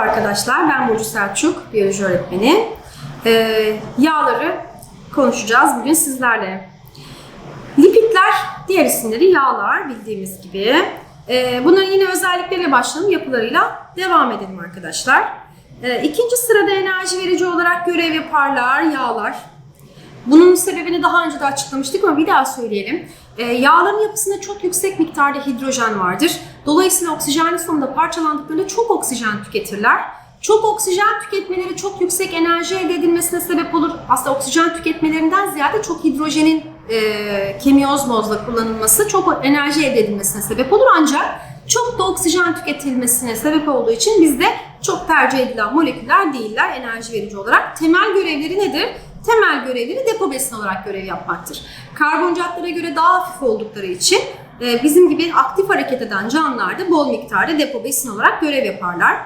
arkadaşlar, ben Burcu Selçuk, biyoloji öğretmeni. Ee, yağları konuşacağız bugün sizlerle. Lipidler, diğer isimleri yağlar bildiğimiz gibi. Ee, bunların yine özellikleriyle başlayalım, yapılarıyla devam edelim arkadaşlar. Ee, ikinci sırada enerji verici olarak görev yaparlar yağlar. Bunun sebebini daha önce de açıklamıştık ama bir daha söyleyelim. Ee, yağların yapısında çok yüksek miktarda hidrojen vardır. Dolayısıyla oksijenin sonunda parçalandıklarında çok oksijen tüketirler. Çok oksijen tüketmeleri çok yüksek enerji elde edilmesine sebep olur. Aslında oksijen tüketmelerinden ziyade çok hidrojenin e, kemiozmozla kullanılması çok enerji elde edilmesine sebep olur. Ancak çok da oksijen tüketilmesine sebep olduğu için bizde çok tercih edilen moleküller değiller enerji verici olarak. Temel görevleri nedir? Temel görevleri depo besin olarak görev yapmaktır. Karbonhidratlara göre daha hafif oldukları için e, bizim gibi aktif hareket eden canlılarda bol miktarda depo besin olarak görev yaparlar.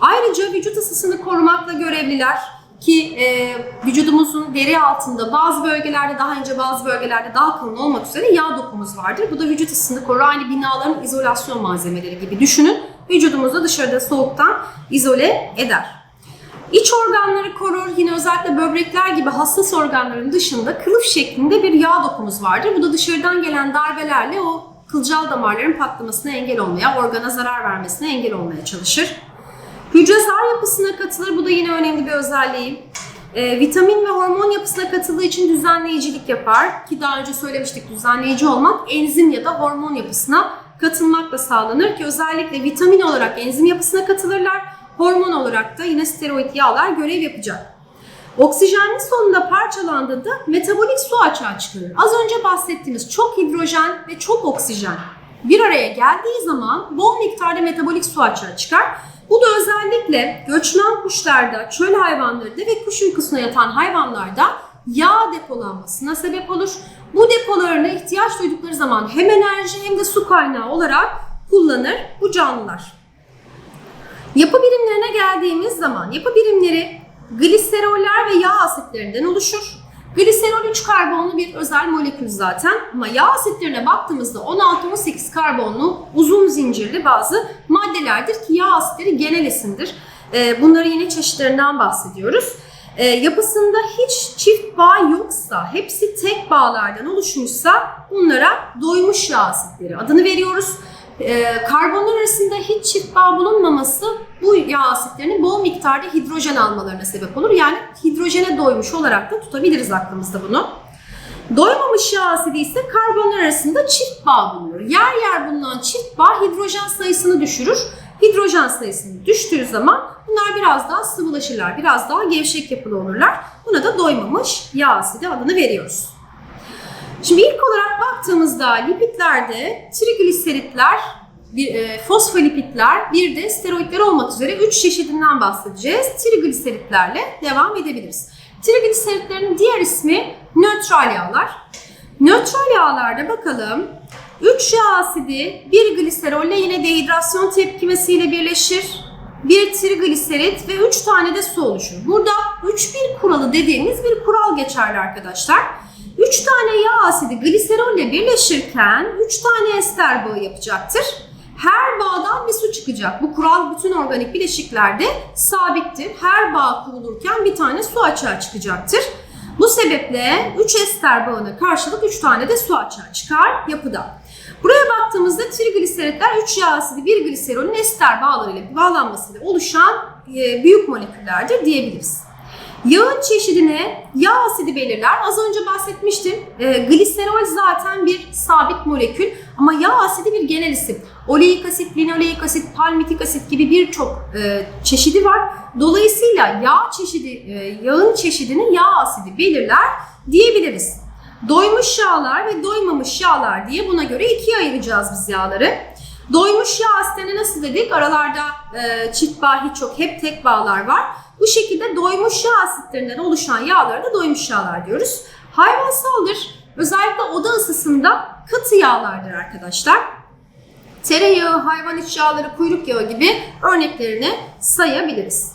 Ayrıca vücut ısısını korumakla görevliler ki e, vücudumuzun deri altında bazı bölgelerde daha ince bazı bölgelerde daha kalın olmak üzere yağ dokumuz vardır. Bu da vücut ısısını korur. Aynı binaların izolasyon malzemeleri gibi düşünün. Vücudumuzu dışarıda soğuktan izole eder. İç organları korur. Yine özellikle böbrekler gibi hassas organların dışında kılıf şeklinde bir yağ dokumuz vardır. Bu da dışarıdan gelen darbelerle o kılcal damarların patlamasına engel olmaya, organa zarar vermesine engel olmaya çalışır. Hücre zar yapısına katılır. Bu da yine önemli bir özelliği. Ee, vitamin ve hormon yapısına katıldığı için düzenleyicilik yapar. Ki daha önce söylemiştik düzenleyici olmak enzim ya da hormon yapısına katılmakla sağlanır ki özellikle vitamin olarak enzim yapısına katılırlar. Hormon olarak da yine steroid yağlar görev yapacak. Oksijenin sonunda parçalandığında metabolik su açığa çıkarır. Az önce bahsettiğimiz çok hidrojen ve çok oksijen bir araya geldiği zaman bol miktarda metabolik su açığa çıkar. Bu da özellikle göçmen kuşlarda, çöl hayvanlarında ve kuş uykusuna yatan hayvanlarda yağ depolanmasına sebep olur. Bu depolarına ihtiyaç duydukları zaman hem enerji hem de su kaynağı olarak kullanır bu canlılar. Yapı birimlerine geldiğimiz zaman yapı birimleri gliseroller ve yağ asitlerinden oluşur. Gliserol 3 karbonlu bir özel molekül zaten ama yağ asitlerine baktığımızda 16-18 karbonlu uzun zincirli bazı maddelerdir ki yağ asitleri genel isimdir. Ee, Bunları yine çeşitlerinden bahsediyoruz. Ee, Yapısında hiç çift bağ yoksa, hepsi tek bağlardan oluşmuşsa bunlara doymuş yağ asitleri adını veriyoruz. Ee, karbonlar arasında hiç çift bağ bulunmaması bu yağ asitlerinin bol miktarda hidrojen almalarına sebep olur. Yani hidrojene doymuş olarak da tutabiliriz aklımızda bunu. Doymamış yağ asidi ise karbonlar arasında çift bağ bulunur. Yer yer bulunan çift bağ hidrojen sayısını düşürür. Hidrojen sayısını düştüğü zaman bunlar biraz daha sıvılaşırlar, biraz daha gevşek yapılı olurlar. Buna da doymamış yağ asidi adını veriyoruz. Şimdi ilk olarak baktığımızda lipidlerde trigliseritler, bir, e, fosfolipidler, bir de steroidler olmak üzere 3 çeşidinden bahsedeceğiz. Trigliseritlerle devam edebiliriz. Trigliseritlerin diğer ismi nötral yağlar. Nötral yağlarda bakalım 3 yağ asidi bir gliserolle yine dehidrasyon tepkimesiyle birleşir. Bir trigliserit ve 3 tane de su oluşur. Burada 3-1 kuralı dediğimiz bir kural geçerli arkadaşlar. 3 tane yağ asidi gliserolle birleşirken 3 tane ester bağı yapacaktır. Her bağdan bir su çıkacak. Bu kural bütün organik bileşiklerde sabittir. Her bağ kurulurken bir tane su açığa çıkacaktır. Bu sebeple 3 ester bağına karşılık 3 tane de su açığa çıkar yapıda. Buraya baktığımızda trigliseritler 3 yağ asidi 1 gliserolün ester bağlarıyla bağlanmasıyla oluşan e, büyük moleküllerdir diyebiliriz. Yağın çeşidine yağ asidi belirler. Az önce bahsetmiştim. E, gliserol zaten bir sabit molekül ama yağ asidi bir genel isim. Oleik asit, linoleik asit, palmitik asit gibi birçok e, çeşidi var. Dolayısıyla yağ çeşidi, e, yağın çeşidini yağ asidi belirler diyebiliriz. Doymuş yağlar ve doymamış yağlar diye buna göre ikiye ayıracağız biz yağları. Doymuş yağ asitlerine nasıl dedik? Aralarda e, çift bağ hiç yok, hep tek bağlar var. Bu şekilde doymuş yağ asitlerinden oluşan yağlara da doymuş yağlar diyoruz. Hayvansaldır. Özellikle oda ısısında katı yağlardır arkadaşlar. Tereyağı, hayvan iç yağları, kuyruk yağı gibi örneklerini sayabiliriz.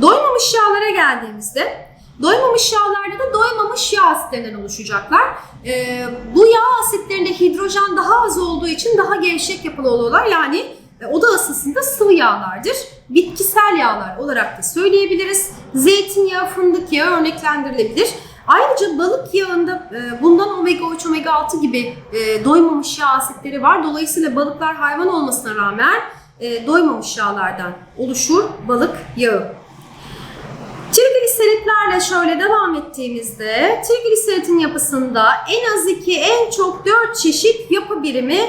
Doymamış yağlara geldiğimizde doymamış yağlarda da doymamış yağ asitlerinden oluşacaklar. Ee, bu yağ asitlerinde hidrojen daha az olduğu için daha gevşek yapılı oluyorlar. Yani e, oda ısısında sıvı yağlardır. Bitkisel yağlar olarak da söyleyebiliriz. Zeytinyağı, fındık yağı örneklendirilebilir. Ayrıca balık yağında e, bundan omega 3, omega 6 gibi e, doymamış yağ asitleri var. Dolayısıyla balıklar hayvan olmasına rağmen e, doymamış yağlardan oluşur balık yağı. Trigliseritlerle şöyle devam ettiğimizde trigliseritin yapısında en az 2 en çok 4 çeşit yapı birimi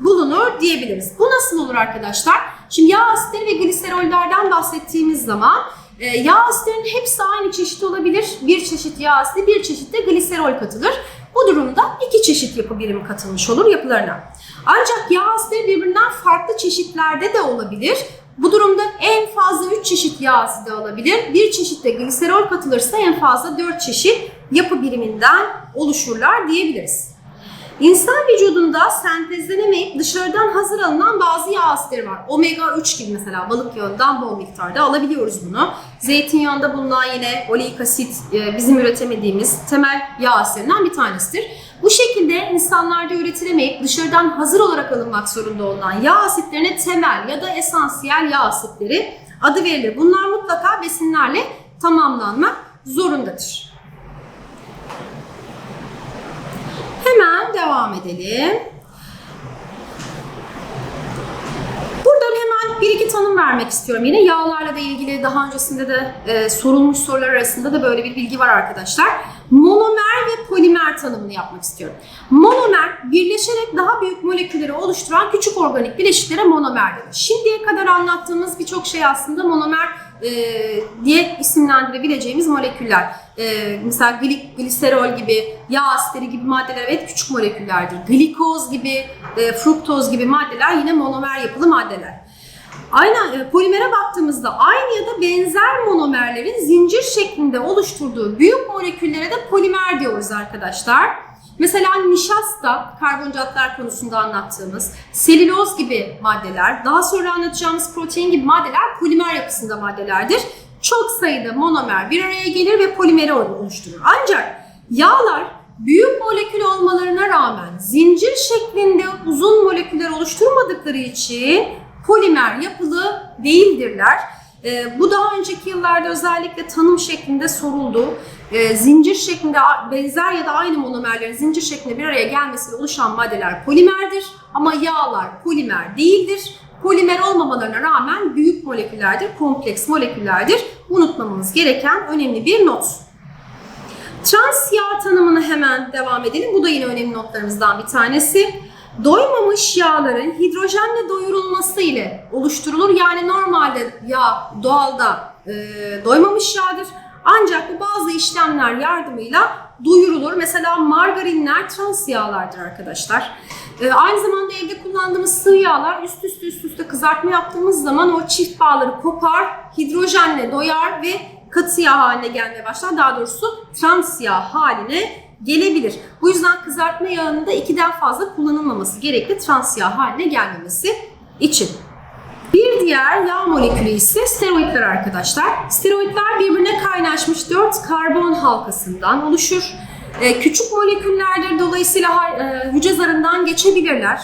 bulunur diyebiliriz. Bu nasıl olur arkadaşlar? Şimdi yağ asitleri ve gliserollerden bahsettiğimiz zaman e, yağ asitlerinin hepsi aynı çeşit olabilir. Bir çeşit yağ asidi, bir çeşit de gliserol katılır. Bu durumda iki çeşit yapı birimi katılmış olur yapılarına. Ancak yağ asitleri birbirinden farklı çeşitlerde de olabilir. Bu durumda en fazla 3 çeşit yağ asidi alabilir. Bir çeşit de gliserol katılırsa en fazla 4 çeşit yapı biriminden oluşurlar diyebiliriz. İnsan vücudunda sentezlenemeyip dışarıdan hazır alınan bazı yağ asitleri var. Omega 3 gibi mesela balık yağından bol miktarda alabiliyoruz bunu. Zeytinyağında bulunan yine oleik asit e, bizim üretemediğimiz temel yağ asitlerinden bir tanesidir. Bu şekilde insanlarda üretilemeyip dışarıdan hazır olarak alınmak zorunda olan yağ asitlerine temel ya da esansiyel yağ asitleri adı verilir. Bunlar mutlaka besinlerle tamamlanmak zorundadır. Hemen devam edelim. Buradan hemen bir iki tanım vermek istiyorum. Yine yağlarla da ilgili daha öncesinde de e, sorulmuş sorular arasında da böyle bir bilgi var arkadaşlar. Monomer ve polimer tanımını yapmak istiyorum. Monomer birleşerek daha büyük molekülleri oluşturan küçük organik bileşiklere monomer denir. Şimdiye kadar anlattığımız birçok şey aslında monomer e, diye isimlendirebileceğimiz moleküller. E, mesela glik, gliserol gibi, yağ asitleri gibi maddeler evet küçük moleküllerdir. Glikoz gibi, e, fruktoz gibi maddeler yine monomer yapılı maddeler. Aynen e, polimere baktığımızda aynı ya da benzer monomerlerin zincir şeklinde oluşturduğu büyük moleküllere de polimer diyoruz arkadaşlar. Mesela nişasta, karbonhidratlar konusunda anlattığımız, selüloz gibi maddeler, daha sonra anlatacağımız protein gibi maddeler polimer yapısında maddelerdir. Çok sayıda monomer bir araya gelir ve polimeri oluşturur. Ancak yağlar büyük molekül olmalarına rağmen zincir şeklinde uzun moleküller oluşturmadıkları için polimer yapılı değildirler. E, bu daha önceki yıllarda özellikle tanım şeklinde soruldu. E, zincir şeklinde benzer ya da aynı monomerlerin zincir şeklinde bir araya gelmesiyle oluşan maddeler polimerdir. Ama yağlar polimer değildir. Polimer olmamalarına rağmen büyük moleküllerdir, kompleks moleküllerdir. Unutmamamız gereken önemli bir not. Trans yağ tanımını hemen devam edelim. Bu da yine önemli notlarımızdan bir tanesi. Doymamış yağların hidrojenle doyurulması ile oluşturulur. Yani normalde yağ doğalda e, doymamış yağdır. Ancak bu bazı işlemler yardımıyla doyurulur. Mesela margarinler trans yağlardır arkadaşlar. E, aynı zamanda evde kullandığımız sıvı yağlar üst üste üst üste kızartma yaptığımız zaman o çift bağları kopar, hidrojenle doyar ve katı yağ haline gelmeye başlar. Daha doğrusu trans yağ haline gelebilir. Bu yüzden kızartma yağının da ikiden fazla kullanılmaması gerekli trans yağ haline gelmemesi için. Bir diğer yağ molekülü ise steroidler arkadaşlar. Steroidler birbirine kaynaşmış 4 karbon halkasından oluşur. Ee, küçük moleküllerdir dolayısıyla e, hücre zarından geçebilirler.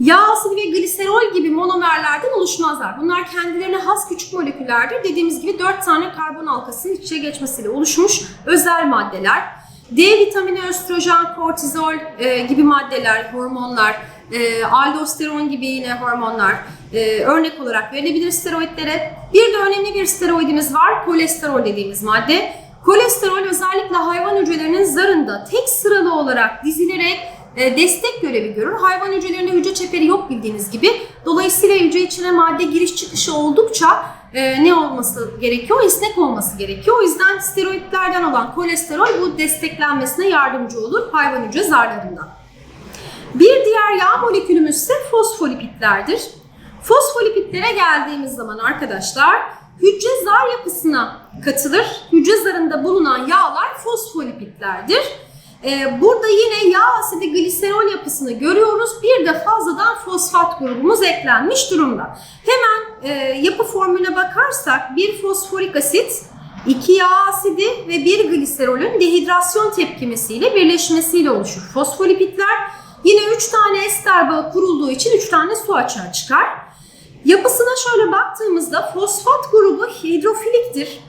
Yağ asidi ve gliserol gibi monomerlerden oluşmazlar. Bunlar kendilerine has küçük moleküllerdir. Dediğimiz gibi 4 tane karbon halkasının iç içe geçmesiyle oluşmuş özel maddeler. D vitamini, östrojen, kortizol e, gibi maddeler, hormonlar, e, aldosteron gibi yine hormonlar e, örnek olarak verilebilir steroidlere. Bir de önemli bir steroidimiz var, kolesterol dediğimiz madde. Kolesterol özellikle hayvan hücrelerinin zarında tek sıralı olarak dizilerek destek görevi görür. Hayvan hücrelerinde hücre çeperi yok bildiğiniz gibi. Dolayısıyla hücre içine madde giriş çıkışı oldukça e, ne olması gerekiyor? Esnek olması gerekiyor. O yüzden steroidlerden olan kolesterol bu desteklenmesine yardımcı olur hayvan hücre zarlarında. Bir diğer yağ molekülümüz ise fosfolipitlerdir. Fosfolipitlere geldiğimiz zaman arkadaşlar hücre zar yapısına katılır. Hücre zarında bulunan yağlar fosfolipitlerdir. Ee, burada yine yağ asidi gliserol yapısını görüyoruz. Bir de fazladan fosfat grubumuz eklenmiş durumda. Hemen e, yapı formüle bakarsak bir fosforik asit, iki yağ asidi ve bir gliserolün dehidrasyon tepkimesiyle birleşmesiyle oluşur. Fosfolipitler yine 3 tane ester bağı kurulduğu için 3 tane su açığa çıkar. Yapısına şöyle baktığımızda fosfat grubu hidrofiliktir.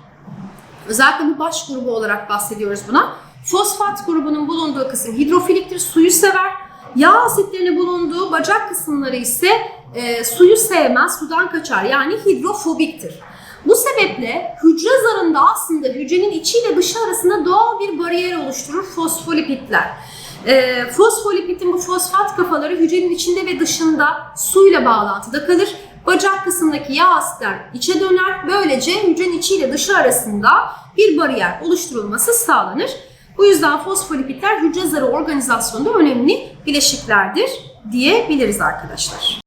Özellikle bu baş grubu olarak bahsediyoruz buna. Fosfat grubunun bulunduğu kısım hidrofiliktir, suyu sever. Yağ asitlerinin bulunduğu bacak kısımları ise e, suyu sevmez, sudan kaçar. Yani hidrofobiktir. Bu sebeple hücre zarında aslında hücrenin içiyle dışı arasında doğal bir bariyer oluşturur fosfolipitler. E, fosfolipidin bu fosfat kafaları hücrenin içinde ve dışında suyla bağlantıda kalır. Bacak kısmındaki yağ asitler içe döner. Böylece hücrenin içiyle dışı arasında bir bariyer oluşturulması sağlanır. Bu yüzden fosfolipidler hücre zarı organizasyonunda önemli bileşiklerdir diyebiliriz arkadaşlar.